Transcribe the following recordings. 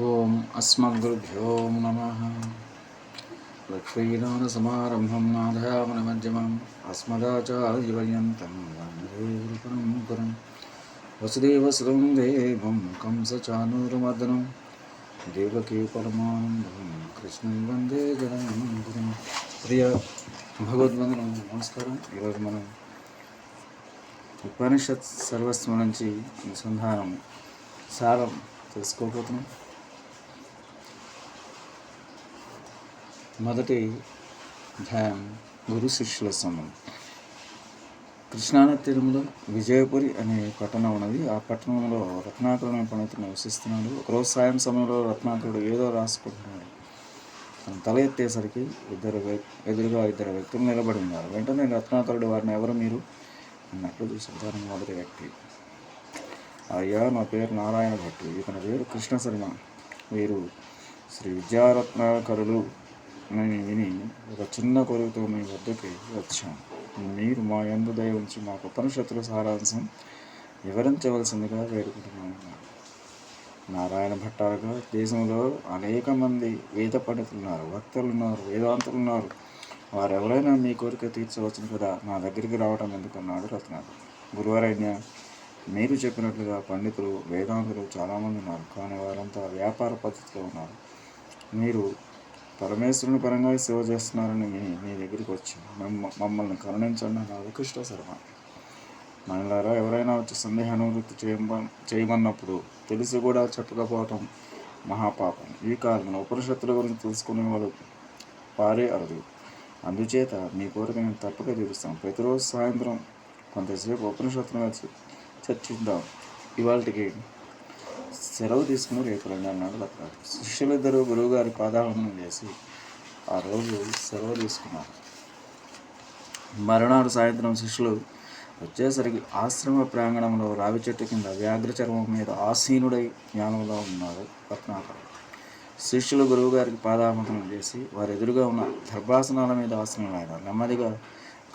ఓం అస్మద్గురుభ్యో నమ. లక్ష్మీనాథసమారంభం నాథయామనమధ్యమం అస్మదాచార్యపర్యంతం వందే గురుపరంపరం వసుదేవసుతం దేవం కంసచానూరమర్దనం. దేవకీ పరమానందం కృష్ణం వందే జగన్గురం ప్రియ భగవద్వందనం నమస్కారం. ఈరోజు మనం ఉపనిషత్ సర్వస్వం నుంచి అనుసంధానం సారం తెలుసుకోబోతున్నాం. మొదటి ధ్యానం గురు శిష్యుల సంబంధం కృష్ణానది తీరంలో విజయపురి అనే పట్టణం ఉన్నది. ఆ పట్టణంలో రత్నాకరుడు అనే పండితుడు నివసిస్తున్నాడు. ఒకరోజు సాయం సమయంలో రత్నాకరుడు ఏదో రాసుకుంటున్నాడు. తన తల ఎత్తేసరికి ఇద్దరు ఎదురుగా ఇద్దరు వ్యక్తులు నిలబడి ఉన్నారు. వెంటనే రత్నాకరుడు వారిని ఎవరు మీరు? అన్నట్లు చూశారు. మొదటి వ్యక్తి. అయ్యా నా పేరు నారాయణ భట్టు. ఇతని పేరు కృష్ణ శర్మ. వీరు శ్రీ విద్యారత్నాకరులు అని విని ఒక చిన్న కొడుకుతో మీ వద్దకి వచ్చాం మీరు మా యందు దయ ఉంచి మాకు ఉపనిషత్తుల సారాంశం వివరించవలసిందిగా వేడుకుంటున్నాము నారాయణ భట్టారుగా దేశంలో అనేక మంది వేద పండితులున్నారు ఉన్నారు వేదాంతులున్నారు. ఉన్నారు వేదాంతులు ఉన్నారు వారు ఎవరైనా మీ కోరిక తీర్చవచ్చును కదా? నా దగ్గరికి రావడం ఎందుకన్నాడు రత్నాడు గురువారైన్య మీరు చెప్పినట్లుగా పండితులు వేదాంతులు చాలామంది ఉన్నారు. కానీ వారంతా వ్యాపార పద్ధతిలో ఉన్నారు. మీరు పరమేశ్వరుని పరంగా సేవ చేస్తున్నారని మీ దగ్గరికి వచ్చి మమ్మ మమ్మల్ని కరుణించండి అన్నాడు కృష్ణ శర్మ మనలారా ఎవరైనా వచ్చి సందేహానువృత్తి చేయమ చేయమన్నప్పుడు తెలిసి కూడా చెప్పకపోవటం మహాపాపం. ఈ కాలంలో ఉపనిషత్తుల గురించి తెలుసుకునే వాళ్ళు పారే అరుదు. అందుచేత మీ కోరిక నేను తప్పక తీరుస్తాను. ప్రతిరోజు సాయంత్రం కొంతసేపు ఉపనిషత్తుల చర్చిద్దాం. ఇవాళకి సెలవు తీసుకుని రేపు రెండు అన్నాడు లక్ష్మణ్ శిష్యులిద్దరూ గురువుగారి పాదాలను చేసి ఆ రోజు సెలవు తీసుకున్నారు. మరునాడు సాయంత్రం శిష్యులు వచ్చేసరికి ఆశ్రమ ప్రాంగణంలో రావి చెట్టు కింద వ్యాఘ్ర చర్మం మీద ఆసీనుడై జ్ఞానంలో ఉన్నాడు రత్నాకరుడు శిష్యులు గురువుగారికి పాదామకనం చేసి వారి ఎదురుగా ఉన్న దర్భాసనాల మీద ఆసనమైనారు నెమ్మదిగా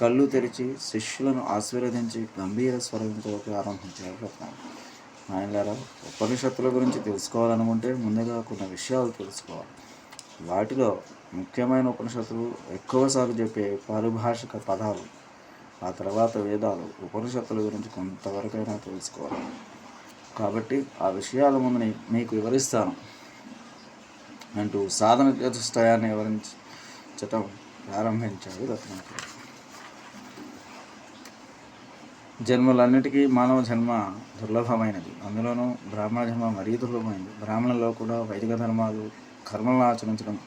కళ్ళు తెరిచి శిష్యులను ఆశీర్వదించి గంభీర స్వరంతో ప్రారంభించారు రత్నాకరుడు ఆయనలారా ఉపనిషత్తుల గురించి తెలుసుకోవాలనుకుంటే ముందుగా కొన్ని విషయాలు తెలుసుకోవాలి. వాటిలో ముఖ్యమైన ఉపనిషత్తులు ఎక్కువసార్లు చెప్పే పారిభాషిక పదాలు ఆ తర్వాత వేదాలు ఉపనిషత్తుల గురించి కొంతవరకైనా తెలుసుకోవాలి. కాబట్టి ఆ విషయాల ముందుని మీకు వివరిస్తాను. అంటూ సాధన చతుష్టయాన్ని వివరించటం ప్రారంభించాడు రత్నాకర్. జన్మలన్నిటికీ మానవ జన్మ దుర్లభమైనది. అందులోనూ బ్రాహ్మణ జన్మ మరీ దుర్లభమైనది బ్రాహ్మణుల్లో కూడా వైదిక ధర్మాలు కర్మలను ఆచరించడం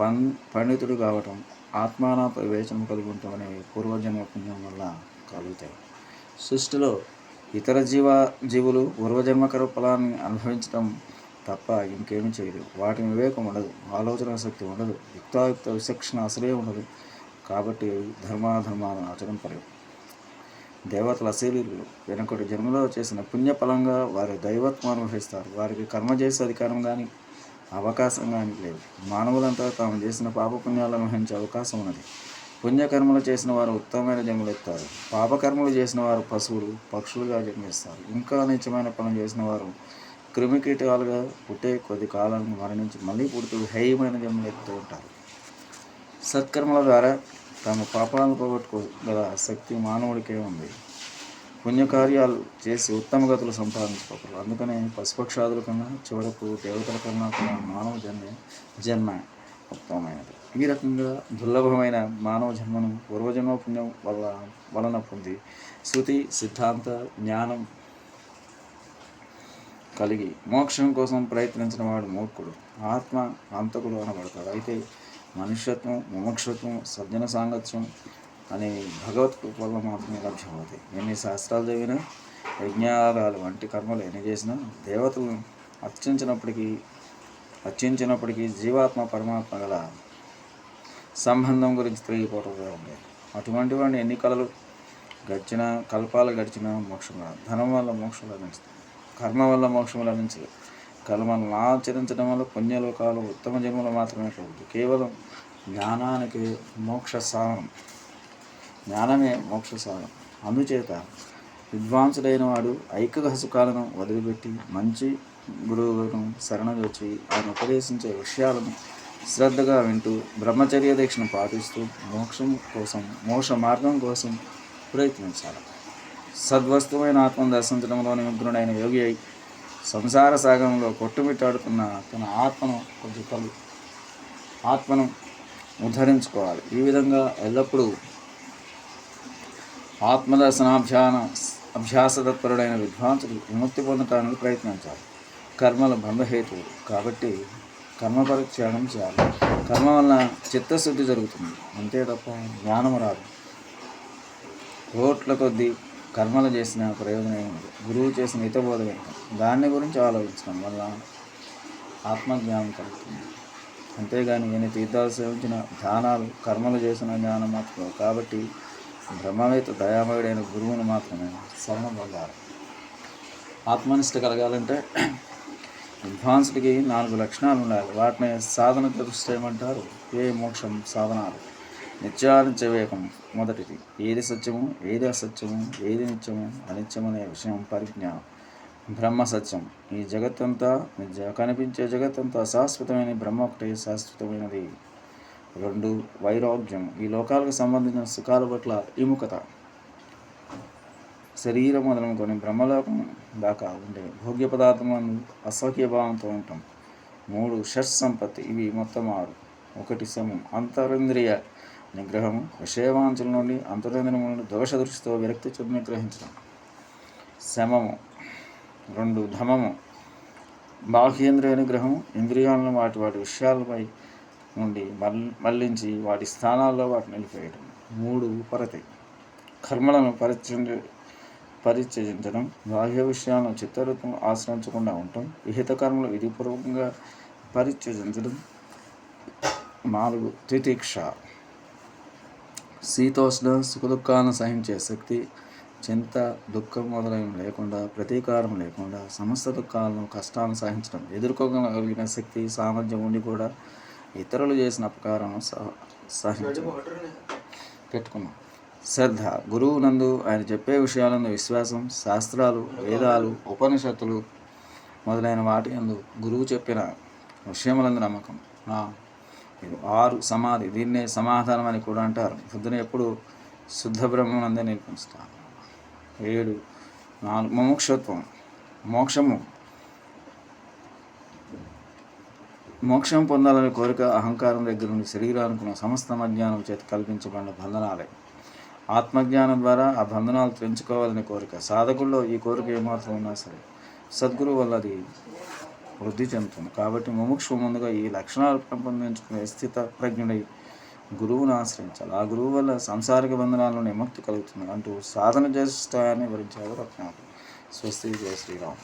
పం పండితుడు కావటం ఆత్మాన వివేచనం కలిగి ఉండటం అనేవి పూర్వజన్మ పుణ్యం వల్ల కలుగుతాయి. సృష్టిలో ఇతర జీవ జీవులు పూర్వజన్మకర ఫలాన్ని అనుభవించడం తప్ప ఇంకేమి చేయదు వాటి వివేకం ఉండదు ఆలోచన శక్తి ఉండదు యుక్తాయుక్త విచక్షణ అసలే ఉండదు. కాబట్టి ధర్మాధర్మాలను ఆచరింపలేవు దేవతల అశీలీలు వెనుకటి జన్మలో చేసిన పుణ్యఫలంగా వారి దైవత్వం అనుభవిస్తారు. వారికి కర్మ చేసే అధికారం కానీ అవకాశం కానీ లేదు. మానవులంతా తాము చేసిన పాపపుణ్యాలు అనుభవించే అవకాశం ఉన్నది. పుణ్యకర్మలు చేసిన వారు ఉత్తమమైన జన్మలు ఎత్తారు. పాపకర్మలు చేసిన వారు పశువులు పక్షులుగా జన్మిస్తారు. ఇంకా నిత్యమైన పనులు చేసిన వారు క్రిమికీటకాలుగా పుట్టే కొద్ది కాలానికి మరణించి మళ్ళీ పుడుతూ హేయమైన జన్మలు ఎత్తుతూ ఉంటారు. సత్కర్మల ద్వారా తమ పాపాలను పోగొట్టుకోగల శక్తి మానవుడికే ఉంది. పుణ్యకార్యాలు చేసి ఉత్తమ గతులు సంపాదించుకోకూడదు. అందుకనే పశుపక్షాదుల కన్నా చివరకు దేవతల కన్నా కూడా మానవ జన్మ జన్మ ఉత్తమమైనది. ఈ రకంగా దుర్లభమైన మానవ జన్మను పూర్వజన్మ పుణ్యం వల్ల వలన పొంది శృతి సిద్ధాంత జ్ఞానం కలిగి మోక్షం కోసం ప్రయత్నించిన వాడు మూర్ఖుడు. ఆత్మ అంతకుడు అనబడతాడు. అయితే మనుష్యత్వం ముముక్షత్వం సజ్జన సాంగత్యం అనే భగవత్ కృప వల్ల మాత్రమే లభ్యమవుతాయి. ఎన్ని శాస్త్రాలు చదివినా యజ్ఞాగాలు వంటి కర్మలు ఎన్ని చేసినా దేవతలను అర్చించినప్పటికీ అర్చించినప్పటికీ జీవాత్మ పరమాత్మ గల సంబంధం గురించి తెలియకపోవడం ఉంది అటువంటి వాడిని ఎన్ని కళలు గడిచినా కల్పాలు గడిచినా మోక్షం రాదు. ధనం వల్ల మోక్షం లభించదు. కర్మ వల్ల మోక్షం లభించలేదు. కర్మలను ఆచరించడం వల్ల పుణ్యలోకాలు ఉత్తమ జన్మలు మాత్రమే కలుగుతాయి కేవలం జ్ఞానానికి మోక్ష సాధనం. జ్ఞానమే మోక్ష సాధనం. అందుచేత విద్వాంసుడైన వాడు ఐక్య సుఖాలను వదిలిపెట్టి మంచి గురువును శరణజొచ్చి ఆయన ఉపదేశించే విషయాలను శ్రద్ధగా వింటూ బ్రహ్మచర్య దీక్షను పాటిస్తూ మోక్షం కోసం మోక్ష మార్గం కోసం ప్రయత్నించాలి. సద్వస్తువైన ఆత్మను దర్శించడంలో నిమగ్నుడైన యోగి అయి సంసార సాగరంలో కొట్టుమిట్టాడుతున్న తన ఆత్మను కొంచెం కలు ఆత్మను ఉద్ధరించుకోవాలి. ఈ విధంగా ఎల్లప్పుడూ ఆత్మదర్శనాభ్యాన అభ్యాస తత్పరుడైన విద్వాంసుడు విముక్తి పొందటానికి ప్రయత్నించాలి. కర్మల బంధహేతువు. కాబట్టి కర్మపరిత్యాగం చేయాలి. కర్మ వలన చిత్తశుద్ధి జరుగుతుంది. అంతే తప్ప జ్ఞానం రాదు. కోట్ల కొద్దీ కర్మలు చేసిన ప్రయోజనం ఏమిటి గురువు చేసిన హితబోధం ఏంటి? దాన్ని గురించి ఆలోచించడం వల్ల ఆత్మజ్ఞానం కలుగుతుంది. అంతేగాని ఎన్ని తీర్థాలు సేవించిన ధ్యానాలు కర్మలు చేసిన జ్ఞానం మాత్రం కాబట్టి బ్రహ్మవేత్త దయామయుడైన గురువును మాత్రమే శరణం పొందాలి ఆత్మనిష్ట కలగాలంటే విద్వాంసుడికి నాలుగు లక్షణాలు ఉండాలి. వాటిని సాధన దృష్టి ఏమంటారు ఏ మోక్షం సాధనాలు? నిత్యానిత్య మొదటిది. ఏది సత్యము ఏది అసత్యము ఏది నిత్యము అనిత్యం అనే విషయం పరిజ్ఞానం. బ్రహ్మ సత్యం. ఈ జగత్తంతా జ- కనిపించే జగత్తంతా శాశ్వతమైన బ్రహ్మ ఒకటే శాశ్వతమైనది. రెండు వైరాగ్యం. ఈ లోకాలకు సంబంధించిన సుఖాల పట్ల విముఖత శరీరం మొదలుకొని బ్రహ్మలోకం దాకా ఉండే భోగ్య పదార్థములను అసౌఖ్య భావంతో ఉంటాం. మూడు షట్ సంపత్తి. ఇవి మొత్తం ఆరు. ఒకటి సమం అంతరింద్రియ నిగ్రహము విషయవాంచల నుండి అంతరింద్రియం నుండి దోష దృష్టితో విరక్తి చెంది నిగ్రహించడం శమము రెండు ధమము బాహ్యేంద్రియ నిగ్రహం ఇంద్రియాలను వాటి వాటి విషయాలపై నుండి మల్ మళ్ళించి వాటి స్థానాల్లో వాటిని నిలిపేయడం మూడు ఉపరతి కర్మలను పరిచయ పరిచయించడం బాహ్య విషయాలను చిత్తరూపం ఆశ్రయించకుండా ఉండటం విహిత కర్మలు విధిపూర్వకంగా పరిచయించడం నాలుగు తితిక్ష శీతోష్ణ సుఖదుఖాలను సహించే శక్తి చింత దుఃఖం మొదలైనవి లేకుండా ప్రతీకారం లేకుండా సమస్త దుఃఖాలను కష్టాలను సహించడం ఎదుర్కోగలిగిన శక్తి సామర్థ్యం ఉండి కూడా ఇతరులు చేసిన అపకారం సహ సహించడం. పెట్టుకున్నాం. శ్రద్ధ. గురువు నందు ఆయన చెప్పే విషయాలందు విశ్వాసం శాస్త్రాలు వేదాలు ఉపనిషత్తులు మొదలైన వాటి అందు గురువు చెప్పిన విషయములందు నమ్మకం. నా ఆరు సమాధి దీన్నే సమాధానం అని కూడా అంటారు. బుద్ధుని ఎప్పుడు శుద్ధ బ్రహ్మనందే నేర్పిస్తాను ఏడు నాలుగు మోక్షత్వం మోక్షము. మోక్షం పొందాలనే కోరిక అహంకారం దగ్గర నుండి శరీరానుకున్న సమస్త అజ్ఞానం చేత కల్పించబడిన బంధనాలే. ఆత్మజ్ఞానం ద్వారా ఆ బంధనాలు తెంచుకోవాలనే కోరిక. సాధకుల్లో ఈ కోరిక ఏమాత్రం ఉన్నా సరే సద్గురు వల్ల అది వృద్ధి చెందుతుంది. కాబట్టి ముముక్షు ముందుగా ఈ లక్షణాలు పెంపొందించుకునే స్థిత ప్రజ్ఞుడై గురువును ఆశ్రయించాలి. ఆ గురువు వల్ల సంసారిక బంధనాలను నుండి కలుగుతుంది అంటూ సాధన చేస్తాయని వివరించారు రత్నాలు స్వస్తి. జయ శ్రీరామ్.